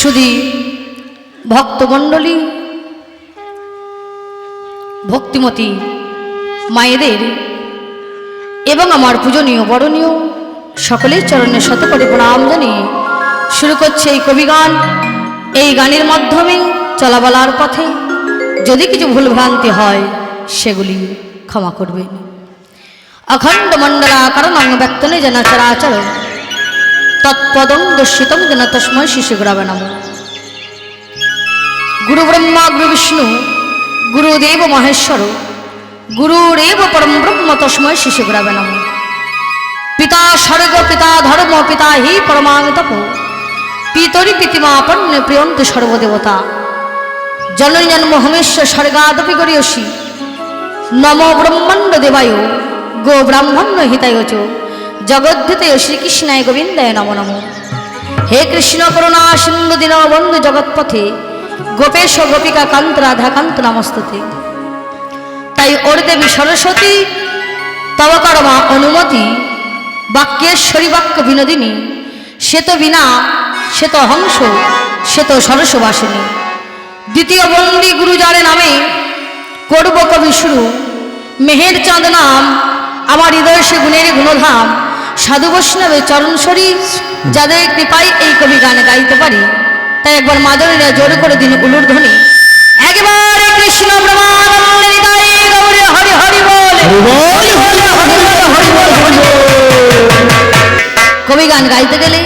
শুধু ভক্তমণ্ডলী, ভক্তিমতী মায়েদের এবং আমার পূজনীয়, বরণীয় সকলের চরণে শত করে প্রণাম জানিয়ে শুরু করছে এই কবিগান। এই গানের মাধ্যমে চলাবলার পথে যদি কিছু ভুলভ্রান্তি হয়, সেগুলি ক্ষমা করবেন। অখণ্ড মণ্ডলাকারণ অঙ্গ ব্যক্তনে যেন চরাচর তৎপদং দর্শিতম যেন শিশু গুরাবে নম গুরু ব্রহ্মা গুরু বিষ্ণু গুরুদেব মহেশ্বর গুরুরেব পরম ব্রহ্ম তস্ময় শিশু গুরাবে নম পিতা স্বর্গ পিতা ধর্ম পিতা হি পরমাং তপ পিতরি পিতিমাপন্ন প্রিয়ন্ত সর্বদেবতা জননী জন্ম হমেশ্বর স্বর্গাদপি গরিয়সী নম ব্রহ্মাণ্ড দেবায় গো ব্রাহ্মণ্য হিতায় চ জগদ্ধিতে শ্রীকৃষ্ণায় গোবিন্দায় নম নম। হে কৃষ্ণ করুণা সিন্ধু দীন বন্ধু জগৎপথে, গোপেশ গোপিকা কান্ত রাধা কান্ত নমস্তুতে। তাই ওর দেবী সরস্বতী, তব করমা অনুমতি, বাক্যেশ্বরী বাক্য বিনোদিনী, সে তো বিনা, সে তো হংস সে তো সরস্ববাসিনী দ্বিতীয় বন্দি গুরুজারে নামে, করব কবি শুরু। মেহের চাঁদ নাম, আমার হৃদয় সে গুণের গুণধাম। সাধু বৈষ্ণবের চরণ শরীর যাদের কৃপায় এই কবি গান গাইতে পারি। তাই একবার মাদনীরা জোর করে দিন উলুর ধ্বনি। একবারে কৃষ্ণ হরি হরি বলে। কবি গান গাইতে গেলে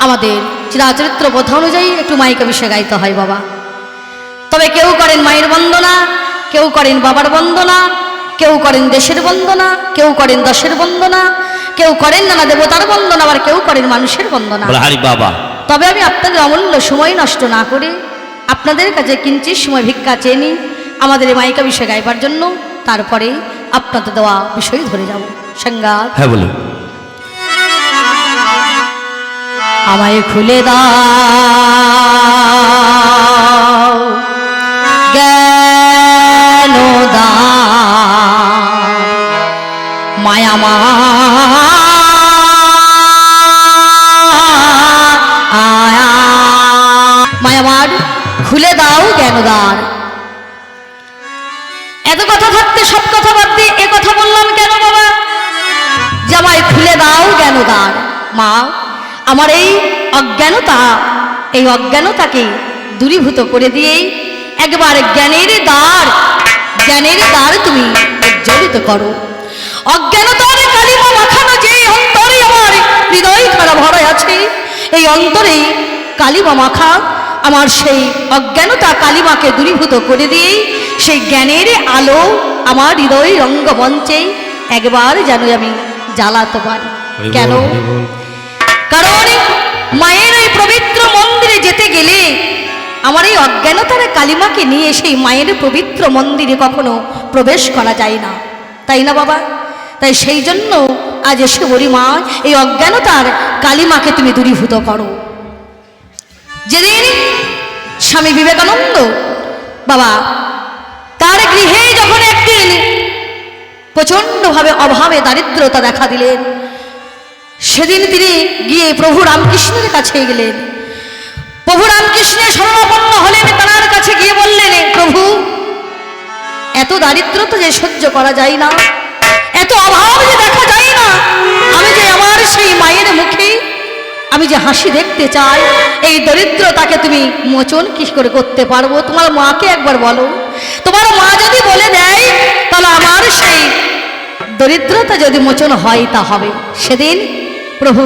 আমাদের চিরাচরিত্র প্রথা অনুযায়ী একটু মাইকা বিষয়ে গাইতে হয় বাবা। তবে কেউ করেন মায়ের বন্দনা কেউ করেন বাবার বন্দনা কেউ করেন দেশের বন্দনা কেউ করেন দশের বন্দনা কেউ করেন নানা দেবতার বন্দনা আবার কেউ করেন মানুষের বন্দনা। হারি বাবা। তবে আমি আপনাদের অমূল্য সময় নষ্ট না করে আপনাদের কাছে কিঞ্চিত সময় ভিক্ষা চেয়ে নিই আমাদের এই মাইকা বিষয় গাইবার জন্য। তারপরে আপনাদের দেওয়া বিষয় ধরে যাব। সংজ্ঞা হ্যাঁ বলুন। আমায় খুলে দাও। মায়া মায়ামার, খুলে দাও জ্ঞানদার এত কথা থাকতে, সব কথা বাদ দিয়ে এ কথা বললাম কেন বাবা? জামাই, খুলে দাও জ্ঞানদার মা, আমার এই অজ্ঞানতা, এই অজ্ঞানতাকে দূরীভূত করে দিয়েই একবার জ্ঞানের দ্বার জ্ঞানের দ্বার তুমি উজ্জ্বলিত করো। অজ্ঞানতার কালিমা মাখানো যে অন্তরে আমার হৃদয় খারাপ ভরা আছে এই অন্তরে কালিমা মাখা আমার সেই অজ্ঞানতা কালিমাকে দূরীভূত করে দিয়েই সেই জ্ঞানের আলো আমার হৃদয় রঙ্গমঞ্চে একবার যেন আমি জ্বালাতে পারি। কেন? কারণ মায়ের ওই পবিত্র মন্দিরে যেতে গেলে আমার এই অজ্ঞানতার কালিমাকে নিয়ে সেই মায়ের পবিত্র মন্দিরে কখনো প্রবেশ করা যায় না। তাই না বাবা? তাই সেই জন্য আজ এসে বলি মা এই অজ্ঞানতার কালিমাকে তুমি দূরীভূত করো। যেদিন স্বামী বিবেকানন্দ বাবা, তার গৃহে যখন একদিন প্রচণ্ডভাবে অভাবে দারিদ্রতা দেখা দিলেন, সেদিন তিনি গিয়ে প্রভু রামকৃষ্ণের কাছে গেলেন। প্রভু রামকৃষ্ণের শরণাপন্ন হলেন, তার কাছে গিয়ে বললেন, প্রভু, এত দারিদ্রতা যে সহ্য করা যায় না। এত অভাব যে দেখা যায় না। আমি যে আমার সেই মায়ের মুখে, আমি যে হাসি দেখতে চাই, এই দরিদ্রতাকে তুমি মোচন কি করে করতে পারব? তোমার মাকে একবার বলো। তোমার মা যদি বলে দেয়, তাহলে আমার সেই দরিদ্রতা যদি মোচন হয়, তা হবে। সেদিন প্রভু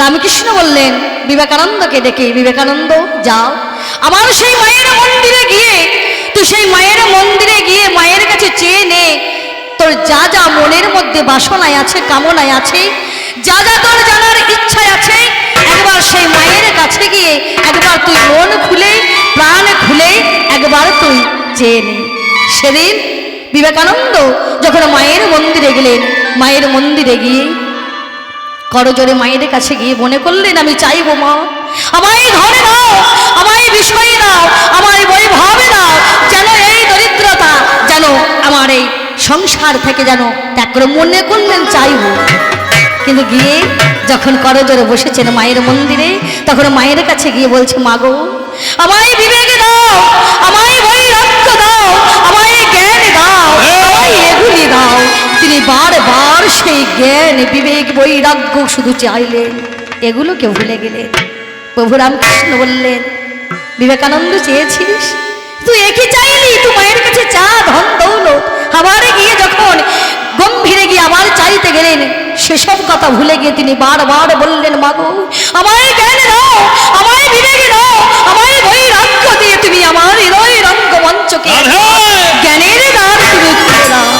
রামকৃষ্ণ বললেন, বিবেকানন্দকে ডেকে, বিবেকানন্দ, যাও। আমার সেই মায়ের মন্দিরে গিয়ে, তুই সেই মায়ের মন্দিরে গিয়ে মায়ের কাছে চেয়ে নে। তোর যা যা মনের মধ্যে বাসনায় আছে, কামনায় আছে, যা যা তোর জানার ইচ্ছায় আছে, একবার সেই মায়ের কাছে গিয়ে একবার তুই মন খুলে, প্রাণ খুলে একবার তুই চেয়ে সেদিন বিবেকানন্দ যখন মায়ের মন্দিরে গেলেন, মায়ের মন্দিরে গিয়ে করজোরে মায়ের কাছে গিয়ে মনে করলেন, আমি চাইব মা, আমায় ঘরে দাও আমায় বিষয় দাও আমায় বৈভবে দাও যেন এই দরিদ্রতা যেন আমার এই সংসার থেকে যেন ত্যাগ মনে করলেন চাইব কিন্তু গিয়ে যখন করজোরে বসেছেন মায়ের মন্দিরে, তখন মায়ের কাছে গিয়ে বলছে মাগো আমায় বিবেক দাও, আমায় বৈরাগ্য দাও, আমায় জ্ঞান দাও, আমায় এগুলি দাও। তিনি বারবার সেই জ্ঞান, বিবেক, বৈরাগ্য শুধু চাইলেন। এগুলোকে ভুলে গেলেন। প্রভু রামকৃষ্ণ বললেন, বিবেকানন্দ চেয়েছিস? তুই একই চাইলি? তুই মায়ের কাছে চা ধন, দৌলত আবারে গিয়ে যখন গম্ভীরে গিয়ে আবার চাইতে গেলেন সেসব কথা ভুলে গিয়ে তিনি বারবার বললেন মাগো আমায় জ্ঞান দাও আমায় বিবেক দাও আমায় বৈরাগ্য দিয়ে তুমি আমার হৃদয় রঙ্গ মঞ্চকে জ্ঞানের দ্বার তুমি খুলে দাও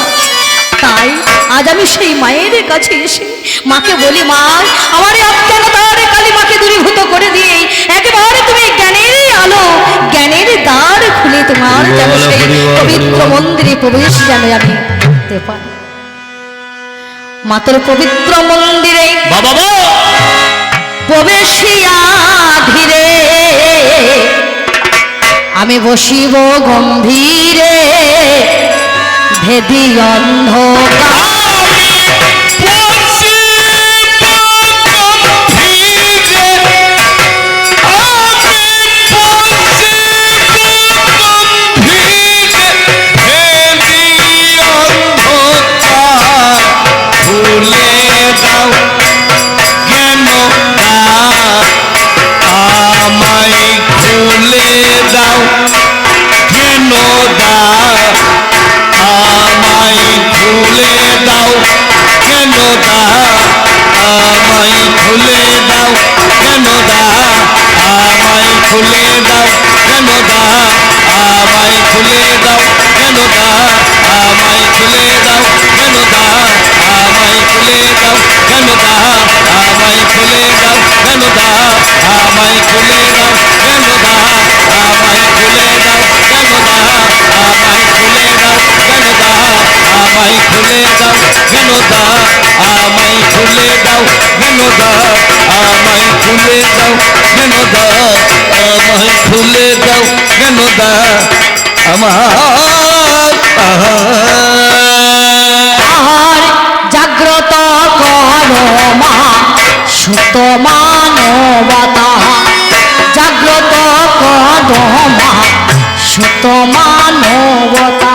তাই আজ আমি সেই মায়ের কাছে এসে মাকে বলি মা আমার এই তোমার যেন সেই পবিত্র মন্দিরে প্রবেশ যেন আমি করতে পারি। মাতর পবিত্র মন্দিরে প্রবেশিয়া ধীরে। আমি বসিব গম্ভীরে। ভেদি অন্ধকার। খুলে দাও কেন দা আমায় খুলে দাও কেন দা আমায় খুলে দাও কেন দা আমায় খুলে দাও কেন দা আমায় খুলে দাও কেন দা আমায় খুলে দাও কেন দা আমায় খুলে দাও কেন দা আমায় খুলে দাও কেন দা আমায় খুলে দাও কেন দা আমায় খুলে দাও কেন দা আমায় খুলে দাও কেন দা আমায় খুলে দাও কেন দা আমার আর জাগ্রত করো মা, সুত মানবতা। জাগ্রত করো মা, সুত মানবতা।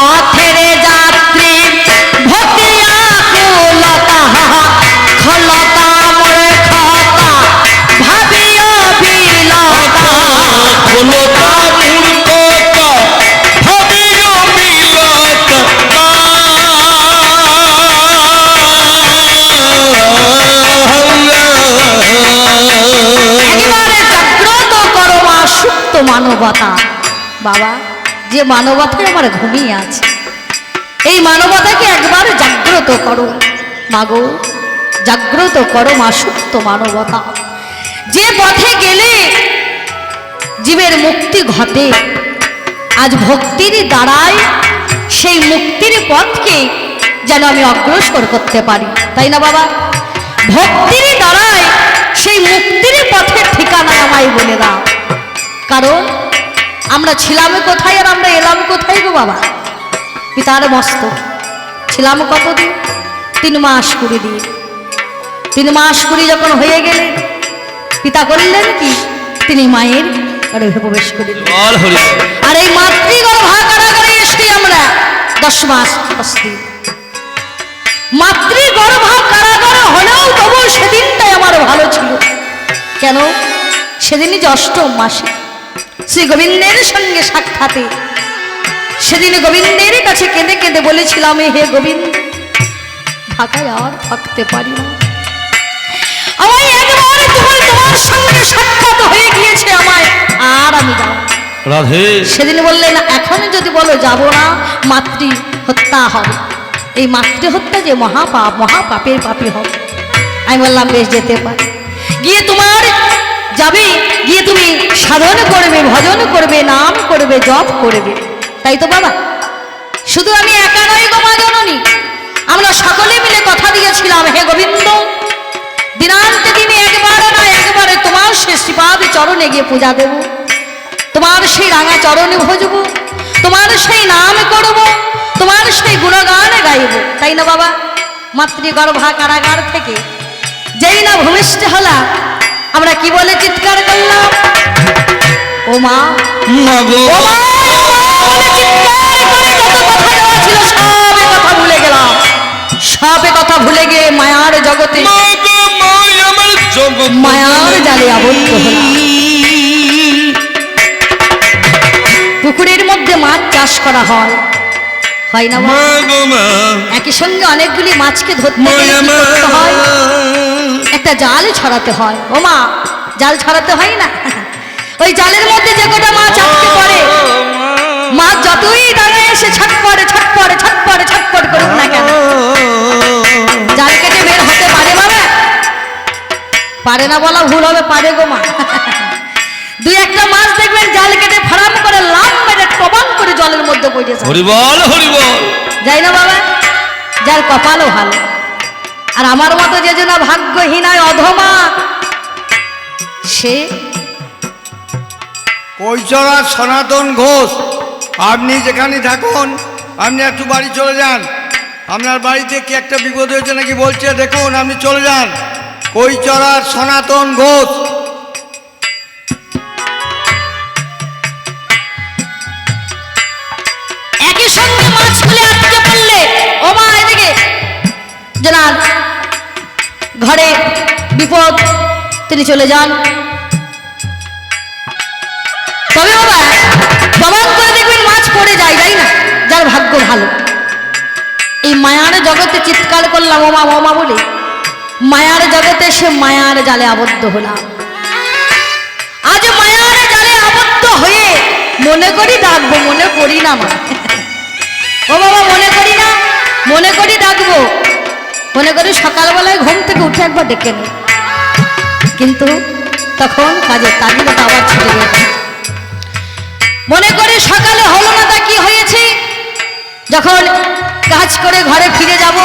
বাবা, যে মানবতায় আমার ঘুমিয়ে আছে, এই মানবতাকে একবার জাগ্রত করো। মাগো, জাগ্রত করো মা মানবতা। যে পথে গেলে জীবের মুক্তি ঘটে, আজ ভক্তির দ্বারাই সেই মুক্তির পথকে যেন আমি অগ্রসর করতে পারি। তাই না বাবা? ভক্তির দ্বারাই সেই মুক্তির পথের ঠিকানা আমায় বলে দাও। কারণ আমরা ছিলাম কোথায় আর আমরা এলাম কোথায় গো বাবা? পিতার মস্ত। ছিলাম কতদিন? তিন মাস কুড়ি দিন। তিন মাস কুড়ি যখন হয়ে গেলে পিতা করলেন কি? তিনি মায়ের গর্ভে প্রবেশ করিলেন। আর এই মাতৃগর্ভা কারাগারে এসে আমরা। দশ মাস অস্থির মাতৃগর্ভা কারাগারে হলেও তবু সেদিনটাই আমার ভালো ছিল। কেন? সেদিনই যে অষ্টম মাসে শ্রী গোবিন্দের সঙ্গে সাক্ষাতে। সেদিন গোবিন্দের কাছে কেঁদে কেঁদে বলেছিলাম হে গোবিন্দ ঢাকায় আর থাকতে পারি না। আমায় একবার তোমার তোমার সঙ্গে সাক্ষাৎ হয়ে গিয়েছে আমায় আর আমি যাব রাধে। সেদিন বললেন এখন যদি বলো যাব না মাতৃ হত্যা হবে। এই মাতৃ হত্যা যে মহাপাপ মহাপাপের পাপি হবে। আমি বললাম বেশ যেতে পারি। গিয়ে তোমার যাবে, গিয়ে তুমি সাধন করবে, ভজন করবে, নাম করবে, জপ করবে। তাই তো বাবা, শুধু আমি একা নই গো মা জননী, আমরা সকলে মিলে কথা দিয়েছিলাম, হে গোবিন্দ। দিনান্তে দিনে একবারে না একবারে তোমার সে চরণে গিয়ে পূজা দেব। তোমার সেই রাঙা চরণে ভজব তোমার সেই নাম করব, তোমার সেই গুণগান গাইব। তাই না বাবা, মাতৃগর্ভা কারাগার থেকে যেই না ভূমিষ্ঠ হলা আমরা কি বলে চিৎকার করলাম? ও মা। সবে কথা ভুলে গেলাম। সবে কথা ভুলে গিয়ে মায়ার জগতে মায়ার জালে আবদ্ধ পুকুরের মধ্যে মাছ চাষ করা হয়। হয় না একই সঙ্গে অনেকগুলি মাছকে ধরতে হয়? একটা জাল ছড়াতে হয়। ও মা জাল ছড়াতে হয় না? ওই জালের মধ্যে যে কটা মাছ আটকে পড়ে মাছ যতই ডাঙায় এসে ছট পড়ে ছট পড়ে ছট পড়ে ছট পড়ে করুক না কেন। জাল কেটে বের হতে পারে বাবা? পারে না বলা ভুল হবে পারে গো মা। দুই একটা মাছ দেখবেন জাল কেটে ফারাম করে লাভ মেরে টবান করে জলের মধ্যে পড়েছে হরি বল হরি বল যাই না বাবা? যার কপালও ভালো। আর আমার মতো যে যেন ভাগ্যহীনায় অধমা, সে কৈচরা সনাতন ঘোষ, আপনি যেখানে থাকুন, আপনি একটু বাড়ি চলে যান। আপনার বাড়িতে কি একটা বিপদ হয়েছে নাকি বলছে? দেখুন, আপনি চলে যান। কৈচরার সনাতন ঘোষ। জানান ঘরে বিপদ, তিনি চলে যান। তবে বাবা প্রমাণ করে দেখবেন মাছ পড়ে যায় তাই না, যার ভাগ্য ভালো। এই মায়ার জগতে চিৎকার করলাম, ওমা ওমা বলে, মায়ার জগতে সে মায়ার জালে আবদ্ধ হলাম। আজ মায়ার জালে আবদ্ধ হয়ে মনে করি ডাকবো, মনে করি না মা। ও বাবা, মনে করি না, মনে করি ডাকবো। মনে করি সকালবেলায় ঘুম থেকে উঠে একবার ডেকে নি। কিন্তু তখন কাজে তাগিদাটা আবার ছুটে গেছে মনে করি সকালে হলো না তা কি হয়েছে? যখন কাজ করে ঘরে ফিরে যাব,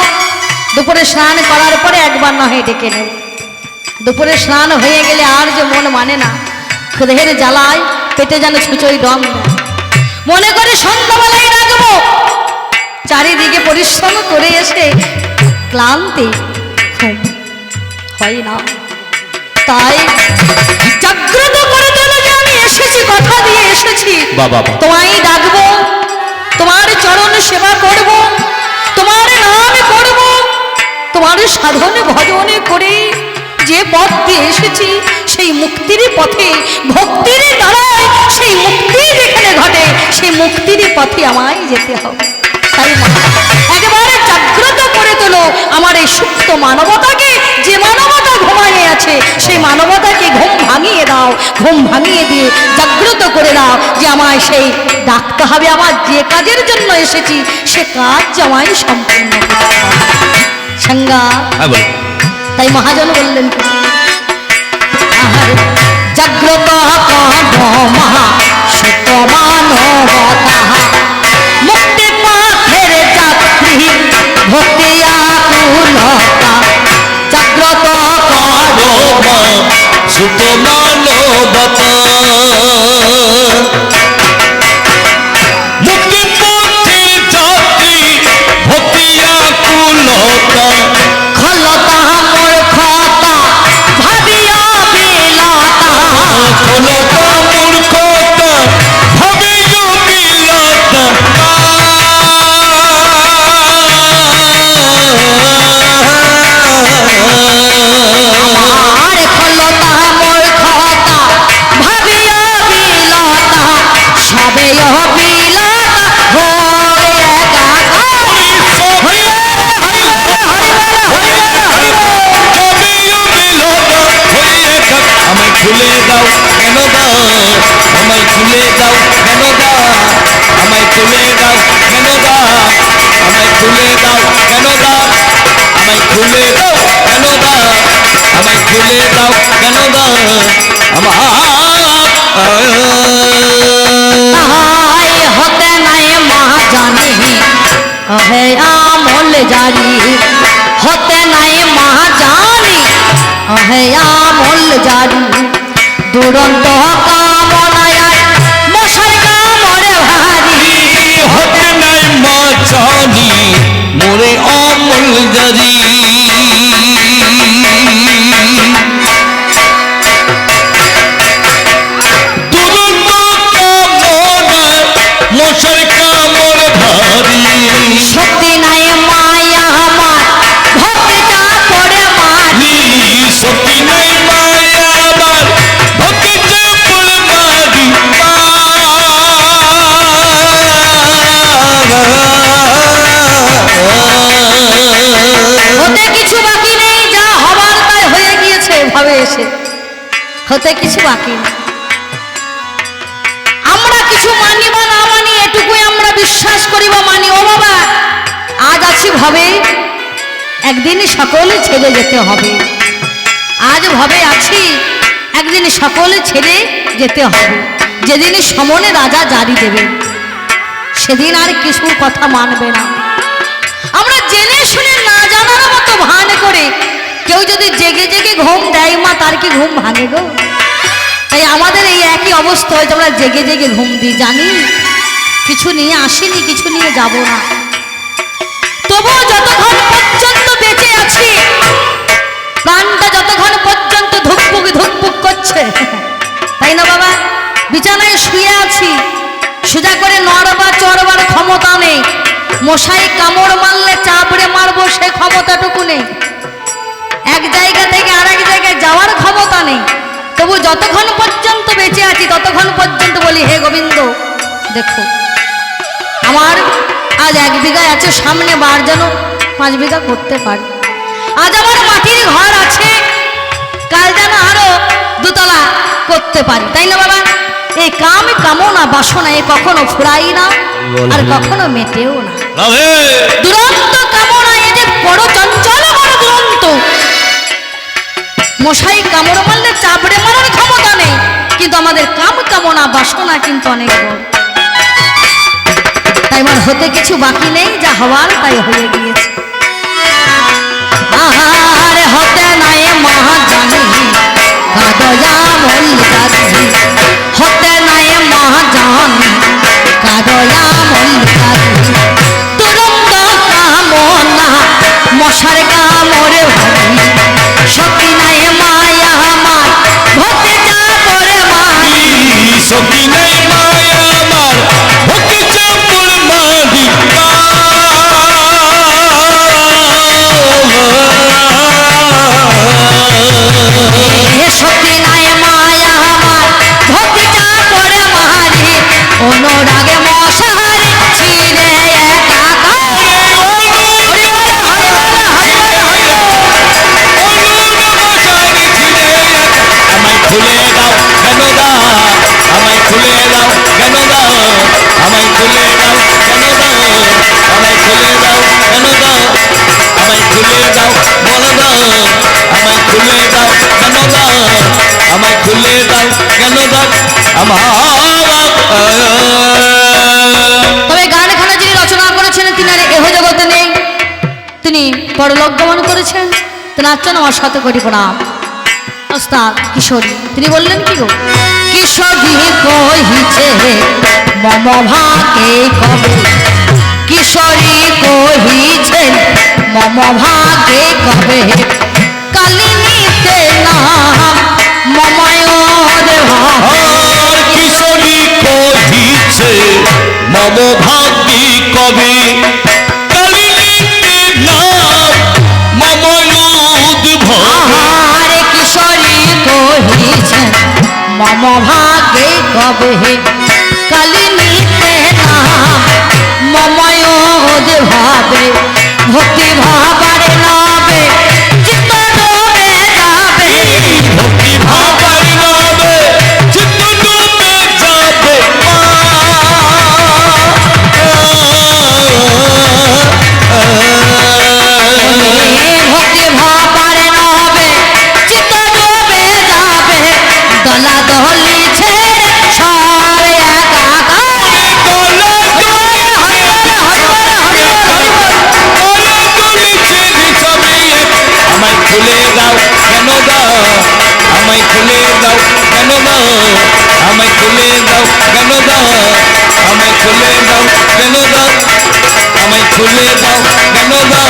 দুপুরে স্নান করার পরে একবার না হয়ে ডেকে নেব। দুপুরে স্নান হয়ে গেলে আর যে মন মানে না ক্ষুধের জ্বালায় পেটে যেন ছুচোই ডম মনে করে সন্ধ্যাবেলায় রাখব চারিদিকে পরিশ্রম করে এসে ক্লান্তি। ঘুম হয় না। তাই জাগ্রত করে দিল যে আমি এসেছি কথা দিয়ে এসেছি। তোমায় ডাকবো তোমার চরণ সেবা করব তোমার নাম করব তোমার সাধন ভজনে করে যে পথ দিয়ে এসেছি সেই মুক্তির পথে ভক্তির দ্বারায় সেই মুক্তি যেখানে ঘটে সেই মুক্তির পথে আমায় যেতে হবে। তাই মা, আমার এই সুপ্ত মানবতাকে যে মানবতা ঘুমায় আছে সেই মানবতাকে ঘুম ভাঙিয়ে দাও ঘুম ভাঙিয়ে দিয়ে জাগ্রত করে দাও যে আমায় সেই ডাকতে হবে আমার যে কাজের জন্য এসেছি সে কাজ আমায় সম্পূর্ণ সাঙ্গা। হ্যাঁ তাই মহাজন বললেন আহারে, দাও কেন দাও আমায় খুলে দাও কেন দাও আমায় খুলে দাও কেন দাও আমায় খুলে দাও কেন দাও আমায় খুলে দাও কেন দাও আমায় খুলে দাও কেন দাও আমার তাহাই হতে নাই মা জানি হে আমল জারি হতে নাই মা জানি হে আমল জারি দুরন্ত কামনায় মশার কামড়ে ভারী। হতে নাই মা মোরে অমল জারি। দুরন্ত কামনায় মশার কামড় ভারী। হতে কিছু বাকি আমরা কিছু মানি বা না মানি, এটুকুই আমরা বিশ্বাস করি বা মানি। ও বাবা, আজ আছি ভাবে, একদিন সকলে ছেড়ে যেতে হবে। আজ ভাবে আছি, একদিন সকলে ছেড়ে যেতে হবে। যেদিন সমনে রাজা জারি দেবে, সেদিন আর কিছুর কথা মানবে না। আমরা জেনে শুনে না জানার মতো ভান করে, কেউ যদি জেগে জেগে ঘুম দেয় মা, তার কি ঘুম ভাঙে গো? তাই আমাদের এই একই অবস্থা হয়েছে, আমরা জেগে জেগে ঘুম দিই, জানি? কিছু নিয়ে আসিনি, কিছু নিয়ে যাব না। তবুও যতক্ষণ পর্যন্ত বেঁচে আছি, প্রাণটা যতক্ষণ পর্যন্ত ধুকপুক ধুকপুক করছে, তাই না বাবা? বিছানায় শুয়ে আছি, সোজা করে নড়বা চড়বার ক্ষমতা নেই। মশাই কামড় মারলে চাপড়ে মারবো সে ক্ষমতাটুকু নেই। এক জায়গা থেকে আর এক জায়গায় যাওয়ার ক্ষমতা নেই। তবু যতক্ষণ পর্যন্ত বেঁচে আছি ততক্ষণ পর্যন্ত বলি হে গোবিন্দ দেখো আমার আজ এক বিঘায় আছে সামনে বার যেন পাঁচ বিঘা করতে পারি। আজ আমার মাটির ঘর আছে কাল যেন আরও দুতলা করতে পারি। তাই না বাবা? এই কাম কামনা বাসনা এ কখনো ফুরাই না আর কখনো মেটেও না। দুরন্ত কামনা এ যে বড় চঞ্চল আমাদের কাম কামনা বাসনা কিন্তু অনেক বড়। তাই আমার হতে কিছু বাকি নেই, যা হওয়ার তাই হয়ে গিয়েছে। আহারে হতে নাই মহাজানি, কাদয়া গমন করেছেন, তিনি আচ্ছা আমার শত কোটি প্রণাম ওস্তাদ কিশোরী, তিনি বললেন, কি গো? কিশোরী কহিছে, মম ভাগে কবে কিশোরী কহিছেন মম ভাগে কবে কালিনীতে নাম ভাগে খুলে দাও কেন দাও আমায় খুলে দাও কেন দাও আমায় খুলে দাও কেন দাও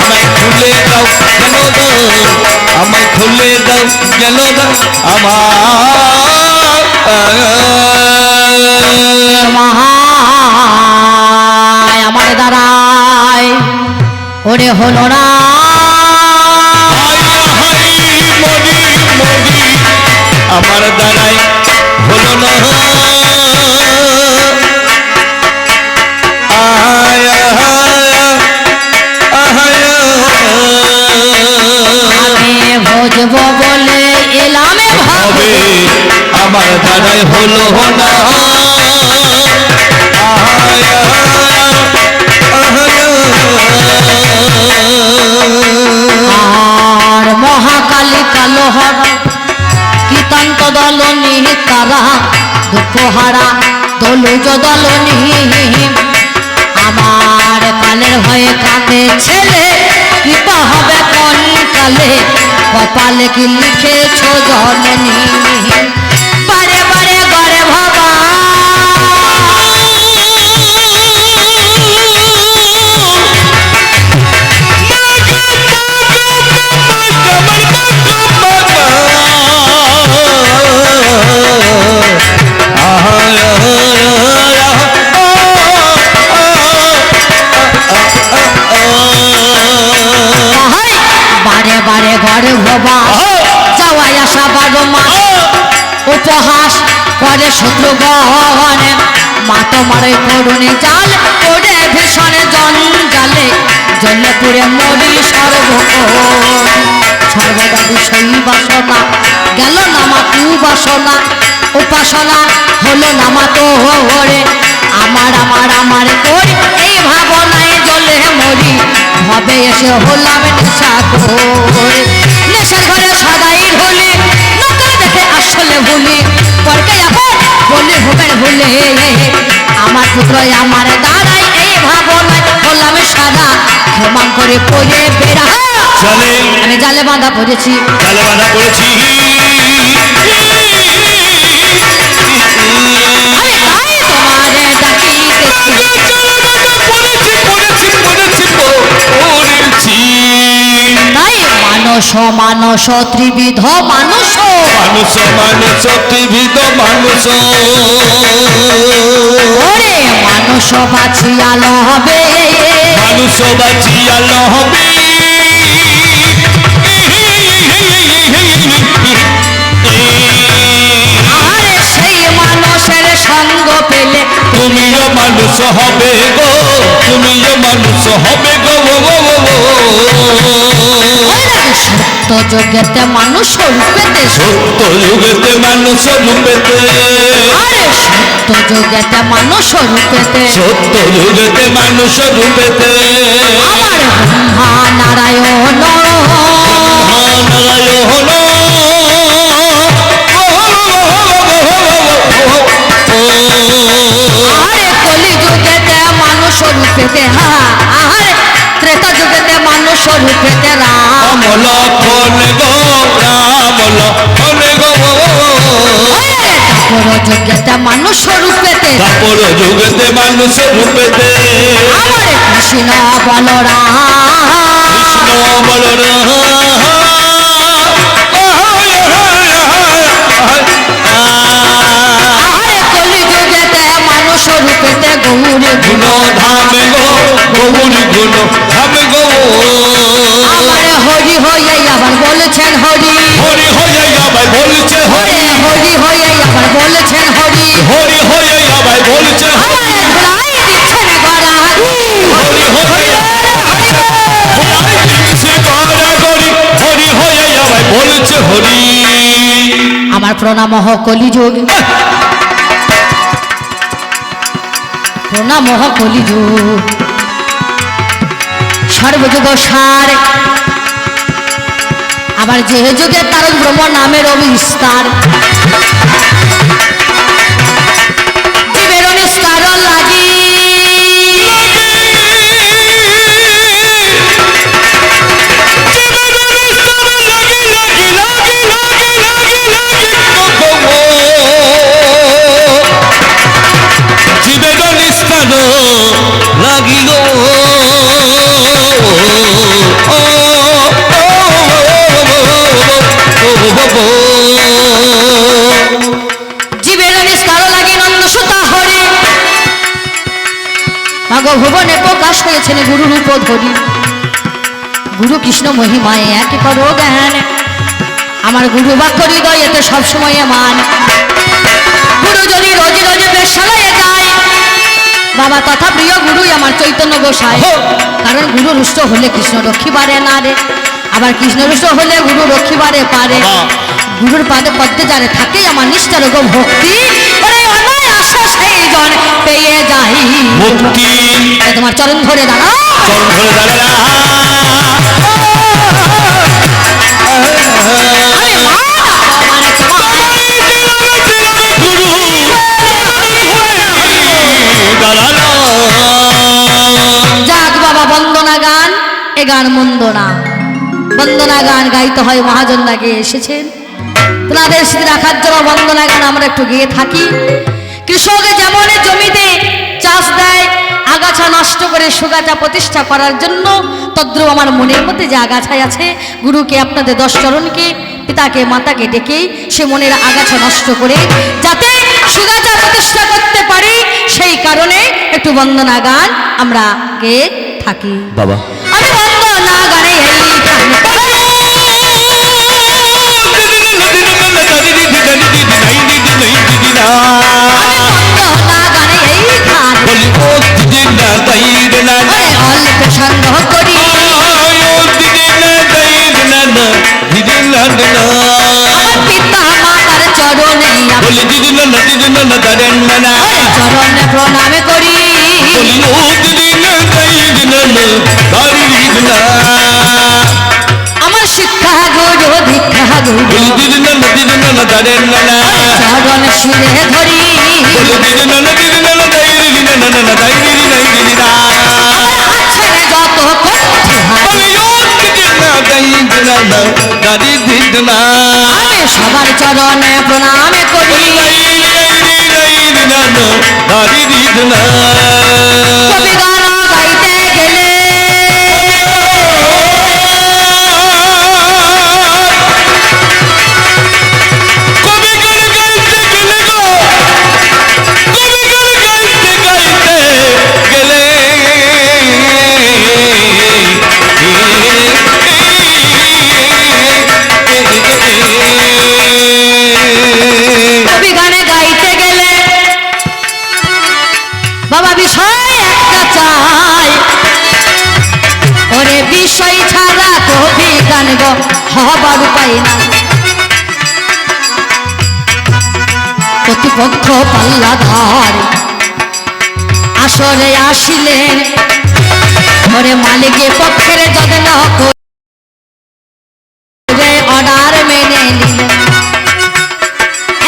আমায় খুলে দাও কেন দাও আমায় খুলে দাও কেন দাও আমার আমার দাঁড়ায় ওরে হলো না আমার দাঁড়ায় ভজবো বলে এলামে ভাবে আমার দ্বারাই হলো না দলুজ দলনি আমার কালের ভয়ে কাঁদে ছেলে কৃপা হবে কোন কালে কপালে কি উপহাস করে শত্রুগণ মা তোমার ওই করুণে জাল করে ভীষণ জঞ্জালে জলে পুরে মরি সর্বক্ষণ সর্বদা বিষয়ী বাসনা, গেল না মা তু বাসনা, উপাসনা হলো না মা তো হরে। আমার আমার আমার করি, এই ভাবনায় জলে মরি, ভবে এসে হলাম নেশা করে। নেশার ঘরে সদাই হলি নকল ভুলে পরকে আপন বলে হবেন ভুলে আমার পুত্র আমার দাঁড়াই এই ভাবনায় হলাম সাদা ক্ষমা করে পড়ে বেড়া। চলে। আমি জালে বাঁধা পড়েছি। জালে বাঁধা পড়েছি। মানস মানস ত্রিবিধ মানুষ মানুষ মানুষ ত্রিভিত মানুষ ওরে মানুষ বাছিয়াল হবে। মানুষ বাঁচিয়াল হবে। আরে সেই মানুষের সঙ্গ পেলে তুমিও মানুষ হবে গো তুমিও মানুষ হবে গো গো, গো, গো, সত্য যোগ্যতে মানুষ রূপেতে সত্য যুগেতে মানুষ রূপেতে আরে সত্য যোগ্যতে মানুষ রূপেতে সত্য যুগেতে মানুষ রূপেতে আমার ব্রহ্মা নারায়ণ নারায়ণ আরে কলি যুগেতে মানুষ রূপেতে হা ফলে গো রাম ফলে গো মানুষ রূপেতে। তারপর মানুষ রূপেতে। আমার কৃষ্ণ বলরাম কৃষ্ণ বলরাম গুণ ধামে গো গৌর গুণ ধামে গো। বলেছেন হরি। হরি হয়ে আবার বলছে হরি। হরি হয়ে আবার বলেছেন হরি। হরি হয়ে আবার বলছে হরি। আমার বলছে হরি। প্রণাম হ কলিযুগ। প্রণাম হ কলিযুগ। সর্বযুগ সার আবার যে যুগে তারক ব্রহ্ম নামের অবিস্তার। ভুবনে প্রকাশ হয়েছেন গুরু রূপ ধরি। গুরু কৃষ্ণ মহিমায় এক করো জ্ঞান আমার গুরু বাক্য হৃদয়েতে সবসময় মান গুরু যদি রোজ রোজ বেশালয়ে যায় বাবা তথা প্রিয় গুরুই আমার চৈতন্য গোসাই। কারণ গুরু রুষ্ট হলে কৃষ্ণ রক্ষী পারে না রে। আবার কৃষ্ণ রুষ্ট হলে গুরু রক্ষী পারে। পারে গুরুর পাদে পদ্মে যারে থাকে আমার নিষ্ঠার গো ভক্তি জন পেয়ে যাই। মুক্তি। তোমার চরণ ধরে দাঁড়াও। চরণ ধরে দাঁড়া যাক বাবা বন্দনা গান এ গান মন্দ না। বন্দনা গান গাইতে হয় মহাজন লাগে এসেছেন। তোমাদের স্মৃতি রাখার জন্য বন্দনা গান আমরা একটু গেয়ে থাকি। কৃষক যেমন জমিতে চাষ দেয় আগাছা নষ্ট করে সুগাছা প্রতিষ্ঠা করার জন্য তদ্রুপ আমার মনের মধ্যে যে আগাছায় আছে গুরুকে আপনাদের দশ চরণকে পিতাকে মাতাকে ডেকে সে মনের আগাছা নষ্ট করে যাতে সুগাছা প্রতিষ্ঠা করতে পারি সেই কারণে একটু বন্দনা গান আমরা গেয়ে থাকি। বাবা। আমি বন্দনা গানে সংগ্রহ করি। পিতা মাতার চরণে চরণে প্রণাম করি। আমার শিক্ষা গুরু, দীক্ষা গুরু, চরণ শিরে ধরি। দিদি না আমি সবার চরণে প্রণাম করি দাঁড়ি দিদি না কবি হবার উপায় না। প্রতিপক্ষ পাল্লাধার আসরে আসিলেন। ওরে মালিকে পক্ষের অর্ডার মেনে নিলেন।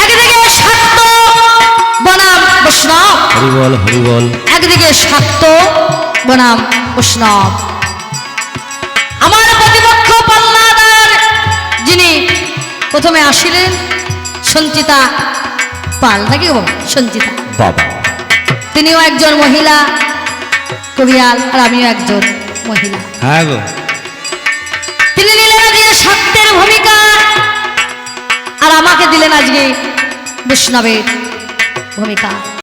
একদিকে সত্য বনাম বৈষ্ণব। হরিবল হরিবল। একদিকে সত্য বনাম বৈষ্ণব। আমার প্রথমে আসিলেন সঞ্চিতা পাল নাকি সঞ্চিতা। বাবা। তিনিও একজন মহিলা কবিয়াল আর আমিও একজন মহিলা। হ্যাঁ গো। তিনি নিলেন আজকে সত্যের ভূমিকা আর আমাকে দিলেন আজকে বৈষ্ণবের ভূমিকা।